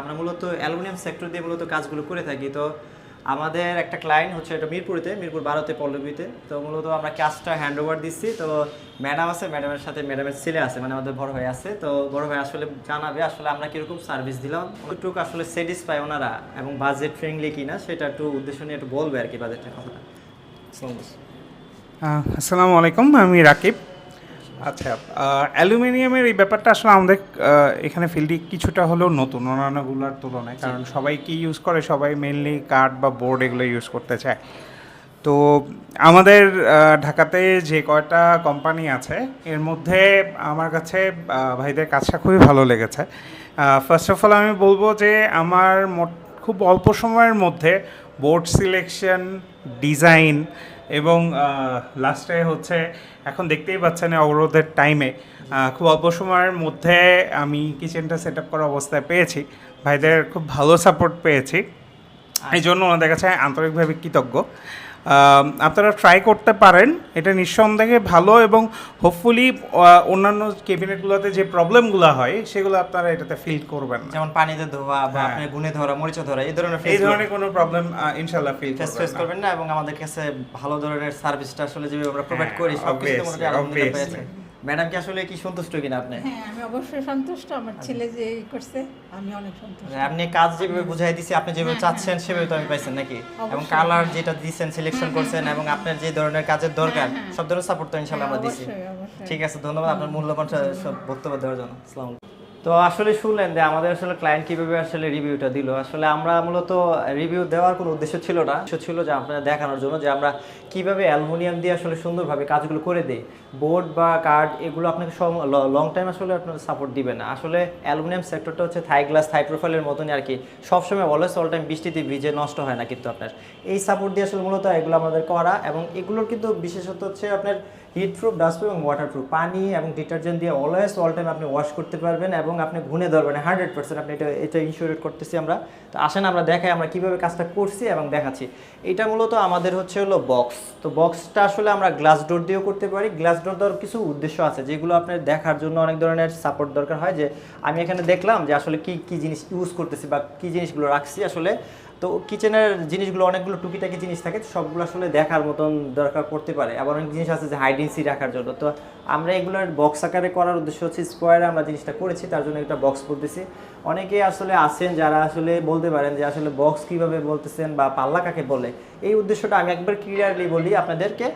আমরা মূলত aluminium sector দিয়ে মূলত কাজগুলো করে থাকি। তো আমাদের একটা ক্লায়েন্ট হচ্ছে এটা মিরপুরেতে, মিরপুর বারোতে, পল্লবীতে। তো মূলত আমরা কাজটা হ্যান্ড ওভার দিচ্ছি। তো ম্যাডাম আছে ম্যাডামের সাথে ম্যাডামের ছেলে আছে মানে আমাদের বড় ভাই আছে। তো বড় ভাই আসলে জানাবে আসলে আমরা কীরকম সার্ভিস দিলাম। ওইটুকু আসলে স্যাটিসফাই ওনারা এবং বাজেট ফ্রেন্ডলি কিনা সেটা একটু উদ্দেশ্য নিয়ে একটু বলবে আর কি বাজেটের কথা আসসালামু আলাইকুম, আমি রাকিব। আচ্ছা অ্যালুমিনিয়ামের এই ব্যাপারটা আসলে আমাদের এখানে ফিল্ডে কিছুটা হলেও নতুন অন্যান্যগুলোর তুলনায়। কারণ সবাই কি ইউজ করে? সবাই মেনলি কাঠ বা বোর্ড এগুলো ইউজ করতে চায়। তো আমাদের ঢাকাতে যে কয়টা কোম্পানি আছে এর মধ্যে আমার কাছে ভাইদের কাজটা খুবই ভালো লেগেছে। ফার্স্ট অফ অল আমি বলব যে আমার মোট খুব অল্প সময়ের মধ্যে বোর্ড সিলেকশন ডিজাইন এবং লাস্টে হচ্ছে এখন দেখতেই পাচ্ছেন অবরোধের টাইমে খুব অল্প সময়ের মধ্যে আমি কিচেনটা সেট আপ করা অবস্থায় পেয়েছি। ভাইদের খুব ভালো সাপোর্ট পেয়েছি। এই জন্য ওনাদের কাছে আন্তরিকভাবে কৃতজ্ঞ। আপনারা ট্রাই করতে পারেন। এটা নিঃসন্দেহে ভালো এবং হোপফুলি অন্যান্য ক্যাবিনেটগুলোতে যে প্রবলেমগুলো হয় সেগুলো আপনারা এটাতে ফিল করবেন যেমন পানিতে ধোয়া বা আপনার আপনি গুনে ধরা মরিচা ধরা এই ধরনের এই ধরনের কোনো প্রবলেম ইনশাল্লাহ ফিল ফেস ফেস করবেন না। এবং আমাদের কাছে ভালো ধরনের সার্ভিসটা আসলে যেভাবে আমরা প্রোভাইড করি সব কিছু মোটামুটি আলহামদুলিল্লাহ পেয়েছে। ম্যাডাম কি আসলে কি সন্তুষ্ট কিনা আপনি? হ্যাঁ আমি অবশ্যই সন্তুষ্ট। আমার ছেলে যে ই করছে আমি অনেক সন্তুষ্ট। আপনি কাজ যেভাবে বুঝাই দিছি আপনি যেভাবে হ্যাঁ, চাচ্ছেন সেভাবে তো আমি পাইছেন নাকি? এবং কালার যেটা দিচ্ছেন সিলেকশন করছেন এবং আপনার যে ধরনের কাজের দরকার হ্যাঁ, হ্যাঁ। সব ধরনের সাপোর্ট তো ইনশাআল্লাহ আমরা দিছি। ঠিক আছে ধন্যবাদ। আপনার মূল্যবান সব বক্তব্য দেওয়ার জন্য। আসসালামু আলাইকুম। তো আসলে শুনলেন যে আমাদের আসলে ক্লায়েন্ট কীভাবে আসলে রিভিউটা দিল। আসলে আমরা মূলত রিভিউ দেওয়ার কোনো উদ্দেশ্য ছিল না। উদ্দেশ্য ছিল যে আপনারা দেখানোর জন্য যে আমরা কীভাবে অ্যালুমিনিয়াম দিয়ে আসলে সুন্দরভাবে কাজগুলো করে দিই। বোর্ড বা কার্ড এগুলো আপনাকে সব লং টাইম আসলে আপনার সাপোর্ট দিবে না। আসলে অ্যালুমিনিয়াম সেক্টরটা হচ্ছে থাই গ্লাস থাই প্রোফাইলের মতনই আর কি। সবসময় অলওয়েজ অল টাইম বৃষ্টিতে ভিজে নষ্ট হয় না কিন্তু আপনার। এই সাপোর্ট দিয়ে আসলে মূলত এগুলো আমাদের করা এবং এগুলোর কিন্তু বিশেষত হচ্ছে আপনার হিট প্রুফ ডাস্ট এবং ওয়াটার প্রুফ পানি এবং ডিটারজেন্ট দিয়ে অলওয়েজ অল টাইম আপনি ওয়াশ করতে পারবেন এবং আপনি ঘুনে ধরবেন হান্ড্রেড পার্সেন্ট আপনি এটা এটা ইনশিওরেট করতেছি আমরা। তো আসেন আমরা দেখাই আমরা কীভাবে কাজটা করছি এবং দেখাচ্ছি। এটা মূলত আমাদের হচ্ছে হলো বক্স তো বক্সটা আসলে আমরা গ্লাস ডোর দিয়েও করতে পারি। গ্লাস ডোর দেওয়ার কিছু উদ্দেশ্য আছে, যেগুলো আপনার দেখার জন্য অনেক ধরনের সাপোর্ট দরকার হয়। যে আমি এখানে দেখলাম যে আসলে কি কি জিনিস ইউজ করতেছি বা কি জিনিসগুলো রাখছি আসলে। তো কিচেনের জিনিসগুলো, অনেকগুলো টুকিটাকি জিনিস থাকে সবগুলো আসলে দেখার মতন দরকার পড়তে পারে। আবার অনেক জিনিস আছে যে হাইডেন্সি রাখার জন্য। তো আমরা এগুলোর বক্স আকারে করার উদ্দেশ্য হচ্ছে স্কোয়ারে আমরা জিনিসটা করেছি, তার জন্য একটা বক্স বলতেছি অনেকে আসলে আছেন যারা আসলে বলতে পারেন যে আসলে বক্স কীভাবে বলতেছেন বা পাল্লা কাকে বলে? এই উদ্দেশ্যটা আমি একবার ক্লিয়ারলি বলি আপনাদেরকে।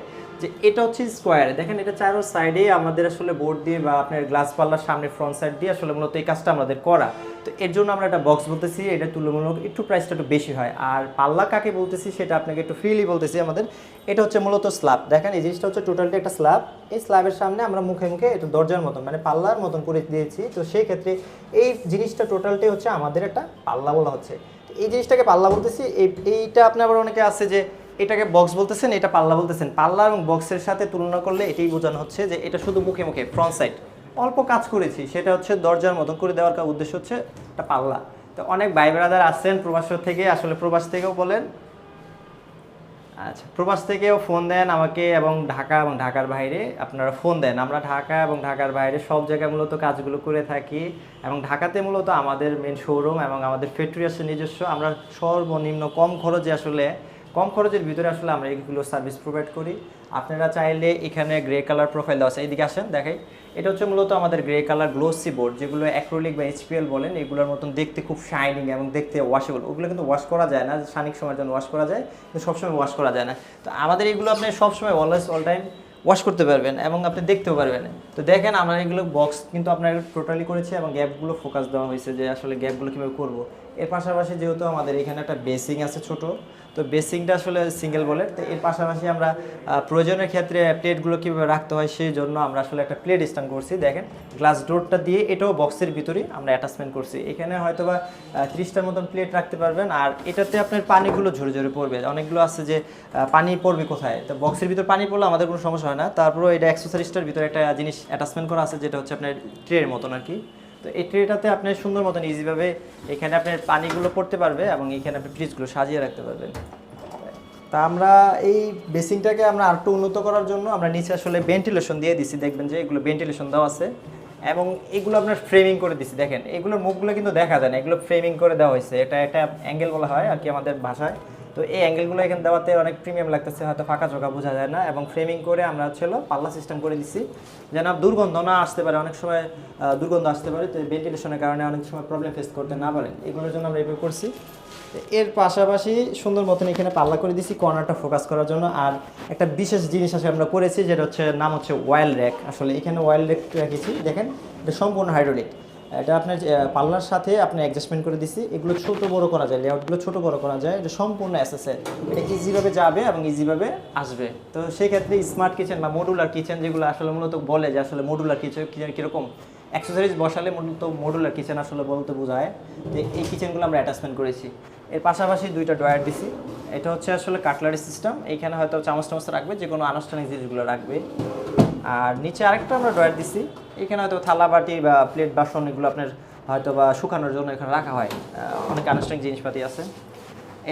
যে এটা হচ্ছে স্কোয়ার দেখেন এটা চারো সাইডে আমাদের আসলে বোর্ড দিয়ে বা আপনার গ্লাস পাল্লার সামনে ফ্রন্ট সাইড দিয়ে আসলে মূলত এই কাজটা আমাদের করা। তো এর জন্য আমরা একটা বক্স বলতেছি, এটা তুলনামূলক একটু প্রাইসটা একটু বেশি হয়। আর পাল্লা কাকে বলতেছি সেটা আপনাকে একটু ফ্রিলি বলতেছি আমাদের। এটা হচ্ছে মূলত স্ল্যাব দেখেন এই জিনিসটা হচ্ছে টোটালটি একটা স্ল্যাব এই স্ল্যাবের সামনে আমরা মুখে মুখে একটু দরজার মতন মানে পাল্লার মতন করে দিয়েছি। তো সেই ক্ষেত্রে এই জিনিসটা টোটালটাই হচ্ছে আমাদের একটা পাল্লা বলা হচ্ছে। এই জিনিসটাকে পাল্লা বলতেছি, এই- এইটা আপনার আবার অনেকে আছে যে এটাকে বক্স বলতেছেন, এটা পাল্লা বলতেছেন। পাল্লা এবং বক্সের সাথে তুলনা করলে এটাই বোঝানো হচ্ছে যে এটা শুধু মুখে মুখে ফ্রন্ট সাইড অল্প কাজ করেছি, সেটা হচ্ছে দরজার মতন করে দেওয়ার উদ্দেশ্য হচ্ছে একটা পাল্লা। তো অনেক ভাই ব্রাদার আসছেন প্রবাস থেকে, আসলে প্রবাস থেকেও বলেন। আচ্ছা প্রবাস থেকেও ফোন দেন আমাকে এবং ঢাকা এবং ঢাকার বাইরে, আপনারা ফোন দেন। আমরা ঢাকা এবং ঢাকার বাইরে সব জায়গায় মূলত কাজগুলো করে থাকি এবং ঢাকাতে মূলত আমাদের মেন শোরুম এবং আমাদের ফ্যাক্টরি আছে নিজস্ব। আমরা সর্বনিম্ন কম খরচে আসলে কম খরচের ভিতরে আসলে আমরা এইগুলো সার্ভিস প্রোভাইড করি। আপনারা চাইলে এখানে গ্রে কালার প্রোফাইল দেওয়া আছে, এইদিকে আসেন, দেখাই। এটা হচ্ছে মূলত আমাদের গ্রে কালার গ্লোসি বোর্ড যেগুলো অ্যাক্রোলিক বা এইচপিএল বলেন, এগুলোর মতন দেখতে খুব শাইনিং এবং দেখতে ওয়াশেবল ওগুলো কিন্তু ওয়াশ করা যায় না, শানিক সময়ের জন্য ওয়াশ করা যায়, কিন্তু সবসময় ওয়াশ করা যায় না। তো আমাদের এগুলো আপনি সবসময় অলওয়েজ অল টাইম ওয়াশ করতে পারবেন এবং আপনি দেখতেও পারবেন। তো দেখেন আমরা এগুলো বক্স কিন্তু আপনার টোটালি করেছি এবং গ্যাপগুলো ফোকাস দেওয়া হয়েছে যে আসলে গ্যাপগুলো কীভাবে করব। এর পাশাপাশি যেহেতু আমাদের এখানে একটা বেসিং আছে ছোট, তো বেসিংটা আসলে সিঙ্গেল বলে তো এর পাশাপাশি আমরা প্রয়োজনের ক্ষেত্রে প্লেটগুলো কীভাবে রাখতে হয় সেই জন্য আমরা আসলে একটা প্লেট স্ট্যান্ড করছি। দেখেন গ্লাস ডোরটা দিয়ে এটাও বক্সের ভিতরেই আমরা অ্যাটাচমেন্ট করছি। এখানে হয়তো বা ত্রিশটার মতন প্লেট রাখতে পারবেন, আর এটাতে আপনার পানিগুলো ঝরে ঝরে পড়বে। অনেকগুলো আছে যে পানি পড়বে কোথায়? তো বক্সের ভিতর পানি পড়লে আমাদের কোনো সমস্যা হয় না। তারপরে এটা অ্যাক্সেসরিজটার ভিতরে একটা জিনিস অ্যাটাচমেন্ট করা আছে, যেটা হচ্ছে আপনার ট্রের মতন আর কি। তো এই ট্রেটাতে আপনি সুন্দর মতন ইজিভাবে এখানে আপনার পানিগুলো পড়তে পারবে এবং এখানে আপনি ফ্রিজগুলো সাজিয়ে রাখতে পারবেন তা আমরা এই বেসিংটাকে আমরা আরেকটু উন্নত করার জন্য আমরা নিচে আসলে ভেন্টিলেশন দিয়ে দিছি, দেখবেন যে এগুলো ভেন্টিলেশন দেওয়া আছে। এবং এগুলো আপনার ফ্রেমিং করে দিছি, দেখেন। এগুলোর মুখগুলো কিন্তু দেখা যায় না, এগুলো ফ্রেমিং করে দেওয়া হয়েছে। এটা একটা অ্যাঙ্গেল বলা হয় আর কি আমাদের ভাষায়। তো এই অ্যাঙ্গেলগুলো এখানে দেওয়াতে অনেক প্রিমিয়াম লাগতেছে, হয়তো ফাঁকা চোখা বোঝা যায় না। এবং ফ্রেমিং করে আমরা হচ্ছিল পাল্লা সিস্টেম করে দিচ্ছি যেন দুর্গন্ধ না আসতে পারে। অনেক সময় দুর্গন্ধ আসতে পারে, তো ভেন্টিলেশনের কারণে অনেক সময় প্রবলেম ফেস করতে না পারেন। এগুলোর জন্য আমরা এভাবে করছি। এর পাশাপাশি সুন্দর মতন এখানে পাল্লা করে দিছি কর্নারটা ফোকাস করার জন্য। আর একটা বিশেষ জিনিস আসলে আমরা করেছি, যেটা হচ্ছে, নাম হচ্ছে ওয়াইল্ড র্যাক আসলে এখানে ওয়াইল্ড র্যাক রেখেছি। দেখেন, এটা সম্পূর্ণ হাইড্রোলিক এটা আপনার পাল্লার সাথে আপনি অ্যাডজাস্টমেন্ট করে দিছি। এগুলো ছোট বড় করা যায় লেআউটগুলো ছোট বড় করা যায়। এটা সম্পূর্ণ এসএসএল এটা ইজিভাবে যাবে এবং ইজিভাবে আসবে। তো সেই ক্ষেত্রে স্মার্ট কিচেন বা মডুলার কিচেন যেগুলো আসলে মূলত বলে যে আসলে মডুলার কিচেন কিচেন কীরকম অ্যাক্সেসরিজ বসালে মূলত মডুলার কিচেন আসলে বলতে বোঝায়। যে এই কিচেনগুলো আমরা অ্যাটাচমেন্ট করেছি। এর পাশাপাশি দুইটা ড্রয়ার দিছি। এটা হচ্ছে আসলে কাটলারি সিস্টেম এইখানে হয়তো চামচ টামচ রাখবে যে কোনো আনুষ্ঠানিক জিনিসগুলো রাখবে। আর নিচে আরেকটা আমরা ড্রয়ার দিছি। এখানে হয়তো থালা, বাটি বা প্লেট, বাসন এগুলো আপনার হয়তো বা শুকানোর জন্য এখানে রাখা হয়। অনেক আনুষ্ঠানিক জিনিসপাতি আছে।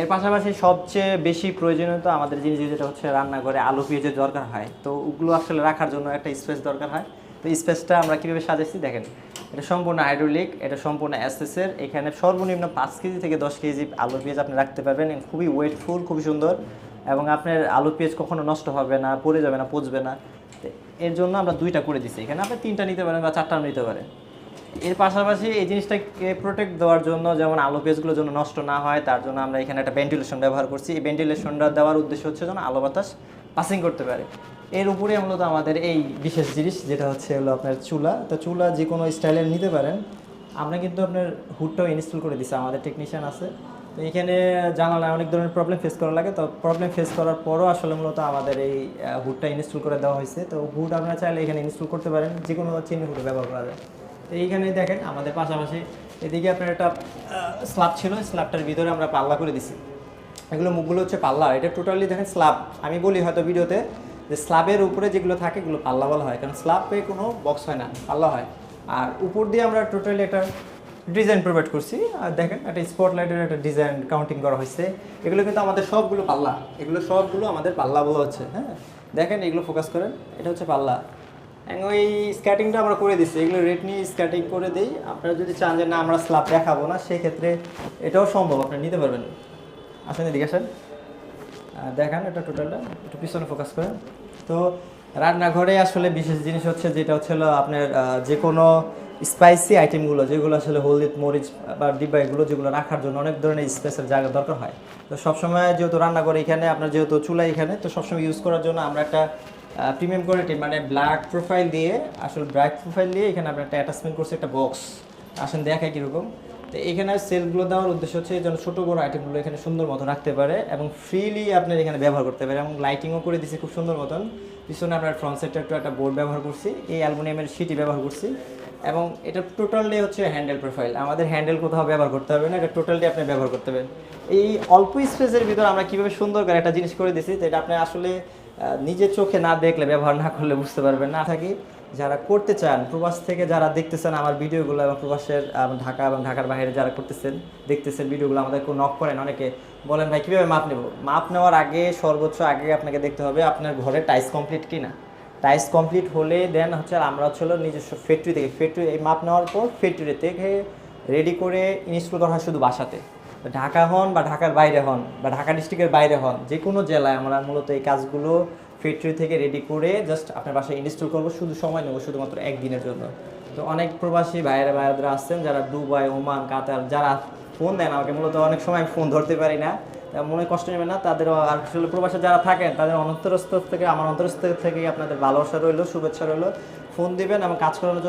এর পাশাপাশি সবচেয়ে বেশি প্রয়োজনীয়তা আমাদের জিনিস যেটা হচ্ছে রান্নাঘরে আলু পেঁয়াজের দরকার হয়। তো ওগুলো আসলে রাখার জন্য একটা স্পেস দরকার হয়। তো স্পেসটা আমরা কীভাবে সাজাইছি দেখেন। এটা সম্পূর্ণ হাইড্রোলিক এটা সম্পূর্ণ অ্যাসেসের এখানে সর্বনিম্ন পাঁচ কেজি থেকে দশ কেজি আলু পেঁয়াজ আপনি রাখতে পারবেন। খুবই ওয়েটফুল, খুবই সুন্দর। এবং আপনার আলু পেঁয়াজ কখনো নষ্ট হবে না, পড়ে যাবে না, পচবে না। এর জন্য আমরা দুইটা করে দিছি। এখানে আপনি তিনটা নিতে পারেন বা চারটা নিতে পারেন। এর পাশাপাশি এই জিনিসটাকে প্রোটেক্ট দেওয়ার জন্য যেমন আলো পেজগুলো যেন নষ্ট না হয়, তার জন্য আমরা এখানে একটা ভেন্টিলেশন ব্যবহার করছি। এই ভেন্টিলেশনটা দেওয়ার উদ্দেশ্য হচ্ছে যেন আলো বাতাস পাসিং করতে পারে। এর উপরে মূলত আমাদের এই বিশেষ জিনিস, যেটা হচ্ছে হলো আপনার চুলা। তো চুলা যে কোনো স্টাইলের নিতে পারেন। আমরা কিন্তু আপনার হুডটাও ইনস্টল করে দিচ্ছি আমাদের টেকনিশিয়ান আছে। তো এখানে জানালায় অনেক ধরনের প্রবলেম ফেস করা লাগে। তো প্রবলেম ফেস করার পরও আসলে মূলত আমাদের এই হুডটা ইনস্টল করে দেওয়া হয়েছে। তো হুড আপনারা চাইলে এখানে ইনস্টল করতে পারেন যে কোনো চিনি হুড ব্যবহার করা যায়। তো এইখানে দেখেন আমাদের পাশাপাশি এদিকে আপনার একটা স্ল্যাব ছিল। স্ল্যাবটার ভিতরে আমরা পাল্লা করে দিছি। এগুলো মুখগুলো হচ্ছে পাল্লা। এটা টোটালি দেখেন স্ল্যাব আমি বলি হয়তো ভিডিওতে যে স্ল্যাবের উপরে যেগুলো থাকে, এগুলো পাল্লা বলা হয়। কারণ স্ল্যাবে কোনো বক্স হয় না, পাল্লা হয়। আর উপর দিয়ে আমরা টোটালি একটা ডিজাইন প্রোভাইড করছি। আর দেখেন, একটা স্পটলাইটের একটা ডিজাইন কাউন্টিং করা হয়েছে। এগুলো কিন্তু আমাদের সবগুলো পাল্লা। এগুলো সবগুলো আমাদের পাল্লা বলা হচ্ছে হ্যাঁ? দেখেন, এগুলো ফোকাস করেন, এটা হচ্ছে পাল্লা। ওই স্ক্যাটিংটা আমরা করে দিচ্ছি। এগুলো রেট নিয়ে স্ক্যাটিং করে দিই। আপনারা যদি চান যে, না, আমরা স্ল্যাব দেখাবো না, সেক্ষেত্রে এটাও সম্ভব, আপনি নিতে পারবেন। আসেন, এদিকে আসেন। দেখান, এটা টোটালটা একটু পিছনে ফোকাস করেন। তো রান্নাঘরে আসলে বিশেষ জিনিস হচ্ছে যেটা হচ্ছে আপনার যে কোনো স্পাইসি আইটেমগুলো যেগুলো আসলে হলদি, মরিচ বা ডিব্বা এগুলো, যেগুলো রাখার জন্য অনেক ধরনের স্পেসের জায়গা দরকার হয়। তো সবসময় যেহেতু রান্না করে এখানে, আপনার যেহেতু চুলা এখানে, তো সবসময় ইউজ করার জন্য আমরা একটা প্রিমিয়াম কোয়ালিটি মানে ব্ল্যাক প্রোফাইল দিয়ে, আসলে ব্ল্যাক প্রোফাইল দিয়ে এখানে আমরা একটা অ্যাটাচমেন্ট করছি, একটা বক্স আসেন দেখায় কীরকম। তো এখানে সেলগুলো দেওয়ার উদ্দেশ্য হচ্ছে যেন ছোটো বড়ো আইটেমগুলো এখানে সুন্দর মতো রাখতে পারে এবং ফ্রিলি আপনার এখানে ব্যবহার করতে পারে এবং লাইটিংও করে দিয়েছি খুব সুন্দর মতন। পিছনে আপনার ফ্রন্ট একটু একটা বোর্ড ব্যবহার করছি। এই অ্যালুমিনিয়ামের সিটি ব্যবহার করছি। এবং এটা টোটালি হচ্ছে হ্যান্ডেল প্রোফাইল আমাদের হ্যান্ডেল কোথাও ব্যবহার করতে হবে না, এটা টোটালি আপনি ব্যবহার করতে পারেন এই অল্প স্পেসের ভিতর আমরা কীভাবে সুন্দর করে একটা জিনিস করে দিয়েছি তো এটা আপনি আসলে নিজের চোখে না দেখলে, ব্যবহার না করলে বুঝতে পারবেন না। থাকি যারা করতে চান, প্রবাস থেকে যারা দেখতেছেন আমার ভিডিওগুলো এবং প্রবাসের ঢাকা এবং ঢাকার বাইরে যারা করতেছেন, দেখতেছেন ভিডিওগুলো আমাদেরকে নক করেন অনেকে, বলেন, ভাই, কীভাবে মাপ নেব? মাপ নেওয়ার আগে, সর্বোচ্চ আগে আপনাকে দেখতে হবে আপনার ঘরে টাইস কমপ্লিট কিনা। টাইস কমপ্লিট হলে দেন হচ্ছে আমরা হচ্ছে নিজস্ব ফ্যাক্টরি থেকে ফ্যাক্টরি এই মাপ নেওয়ার পর ফ্যাক্টরি থেকে রেডি করে ইনস্টল করা হয় শুধু বাসাতে। ঢাকা হন বা ঢাকার বাইরে হন বা ঢাকা ডিস্ট্রিক্টের বাইরে হন যে কোনো জেলায় আমরা মূলত এই কাজগুলো ফ্যাক্টরি থেকে রেডি করে জাস্ট আপনার বাসায় ইনস্টল করব, শুধু সময় নেব শুধুমাত্র একদিনের জন্য। তো অনেক প্রবাসী ভাইয়েরা ভাইয়ারা আসছেন যারা দুবাই, ওমান, কাতার, যারা ফোন দেন আমাকে মূলত অনেক সময় ফোন ধরতে পারি না। মনে কষ্ট নেবে না তাদের আর আসলে প্রবাসে যারা থাকেন, তাদের অন্তরস্থ থেকে, আমার অন্তরস্থ থেকে আপনাদের ভালোবাসা রইল, শুভেচ্ছা রইল। ফোন দিবেন এবং কাজ করানোর জন্য